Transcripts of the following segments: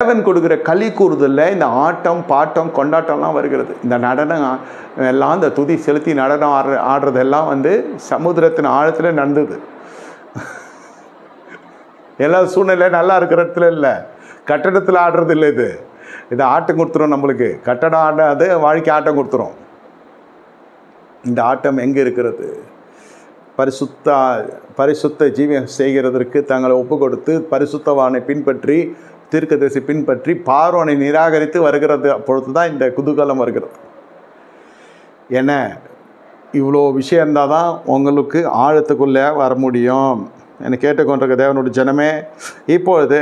தேவன் கொடுக்குற களி கூறுதலில் இந்த ஆட்டம் பாட்டம் கொண்டாட்டம்லாம் வருகிறது. இந்த நடனம் எல்லாம் இந்த துதி செலுத்தி நடனம் ஆடுற ஆடுறதெல்லாம் வந்து சமுத்திரத்தின் ஆழத்தில் நடந்தது. எல்லா சூழ்நிலை நல்லா இருக்கிற இடத்துல இல்லை. கட்டடத்தில் ஆடுறது இல்லை இது. இது ஆட்டம் கொடுத்துரும் நம்மளுக்கு. கட்டடம் ஆடாது வாழ்க்கை ஆட்டம் கொடுத்துரும். இந்த ஆட்டம் எங்கே இருக்கிறது? பரிசுத்த பரிசுத்த ஜீவியம் செய்கிறதற்கு தங்களை ஒப்பு கொடுத்து பரிசுத்தவானை பின்பற்றி தீர்க்கதரிசி பின்பற்றி பார்வனை நிராகரித்து வருகிறது பொழுது தான் இந்த குதூகலம் வருகிறது. என்ன இவ்வளோ விஷயம் இருந்தால் தான் உங்களுக்கு ஆழத்துக்குள்ளே வர முடியும். என்னை கேட்டுக்கொண்டிருக்க தேவனுடைய ஜனமே இப்பொழுது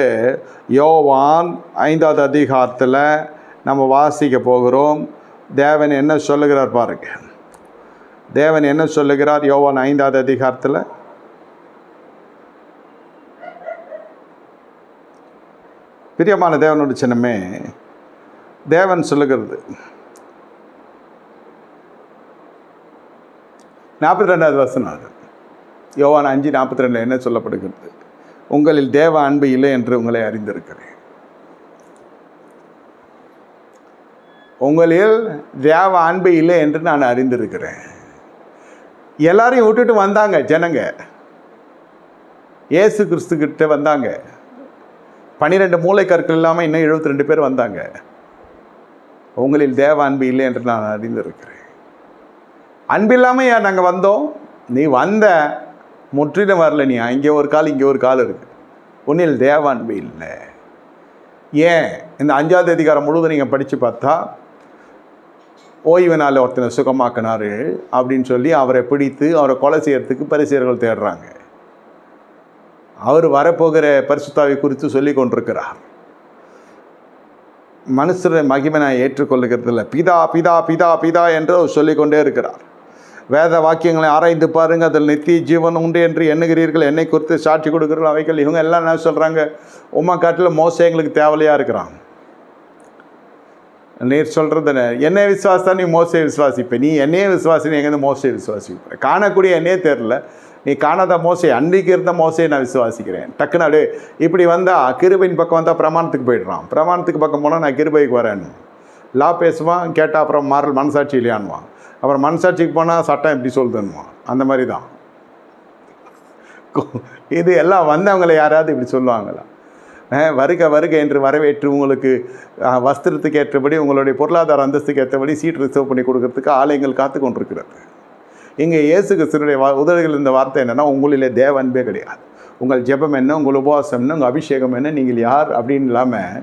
யோவான் ஐந்தாவது அதிகாரத்தில் நம்ம வாசிக்க போகிறோம். தேவன் என்ன சொல்லுகிறார் பாருங்க. தேவன் என்ன சொல்லுகிறார்? யோவான் ஐந்தாவது அதிகாரத்தில்? பிரியமான தேவனோட சின்னமே தேவன் சொல்லுகிறது. நாற்பத்தி ரெண்டாவது வசனம். அது யோவான் அஞ்சு நாற்பத்தி ரெண்டில் என்ன சொல்லப்படுகிறது? உங்களில் தேவ அன்பு இல்லை என்று உங்களை அறிந்திருக்கிறேன். உங்களில் தேவ அன்பு இல்லை என்று நான் அறிந்திருக்கிறேன். எல்லாரையும் விட்டுட்டு வந்தாங்க ஜனங்க. இயேசு கிறிஸ்து கிட்ட வந்தாங்க. பன்னிரெண்டு மூளைக்கற்கள் இல்லாமல் இன்னும் எழுபத்தி ரெண்டு பேர் வந்தாங்க. உங்களில் தேவ அன்பு இல்லை என்று நான் அறிந்திருக்கிறேன். அன்பு இல்லாமல் ஏன் நாங்கள் வந்தோம்? நீ வந்த முற்றிலும் வரல நீ. இங்கே ஒரு கால் இங்கே ஒரு கால் இருக்கு. உன்னில் தேவ அன்பு இல்லை. ஏன்? இந்த அஞ்சாவது அதிகாரம் முழுவதும் நீங்கள் படித்து பார்த்தா ஓய்வினால் ஒருத்தனை சுகமாக்கினார்கள் அப்படின்னு சொல்லி அவரை பிடித்து அவரை கொலை செய்யறதுக்கு பரிசீலர்கள் தேடுறாங்க. அவர் வரப்போகிற பரிசுத்தாவை குறித்து சொல்லி கொண்டிருக்கிறார் மனுஷரை மகிமை நான் ஏற்றுக்கொள்ளுகிறதில்ல. பிதா பிதா பிதா பிதா என்று அவர் சொல்லிக்கொண்டே இருக்கிறார். வேத வாக்கியங்களை ஆராய்ந்து பாருங்க. அதில் நித்திய ஜீவன் உண்டு என்று எண்ணுகிறீர்கள். என்னை குறித்து சாட்சி கொடுக்குறீர்கள். அவைகள் இவங்க எல்லாம் என்ன சொல்கிறாங்க உமா காட்டில் மோசம் எங்களுக்கு தேவையாக இருக்கிறான். நீர் சொல்கிறது என்னை? விசுவாசம் நீ மோசை விசுவாசிப்பேன் நீ என்னையே விசுவாசி நீ எங்கேருந்து மோசையை விசுவாசிப்பேன் காணக்கூடிய என்னையே தெரில நீ காணாத மோசை அன்றைக்கு இருந்த மோசையை நான் விசுவாசிக்கிறேன். டக்குன்னு அப்படியே இப்படி வந்தால் கிருபையின் பக்கம் வந்தால் பிரமாணத்துக்கு போயிடுறான். பிரமாணத்துக்கு பக்கம் போனால் நான் கிருபைக்கு வரேன்னு லா பேசுவான் கேட்டால் அப்புறம் மாறல் மனசாட்சி இல்லையான்வான் அப்புறம் மனசாட்சிக்கு போனால் சட்டம் எப்படி சொல்லுதுன்னுவான் அந்த மாதிரி தான் இது எல்லாம் வந்தவங்களை யாராவது இப்படி சொல்லுவாங்களா? வருக வருக என்று வரவேற்று உங்களுக்கு வஸ்திரத்துக்கு ஏற்றபடி உங்களுடைய பொருளாதார அந்தஸ்துக்கு ஏற்றபடி சீட் ரிசர்வ் பண்ணி கொடுக்கறதுக்கு ஆலயங்கள் காத்து கொண்டிருக்கிறது இங்கே இயேசு கிறிஸ்துனுடைய வா உதவிகள் இந்த வார்த்தை என்னென்னா உங்களிலே தேவ அன்பே கிடையாது. உங்கள் ஜெபம் என்ன உங்கள் உபவாசம் என்ன உங்கள் அபிஷேகம் என்ன நீங்கள் யார் அப்படின்னு இல்லாமல்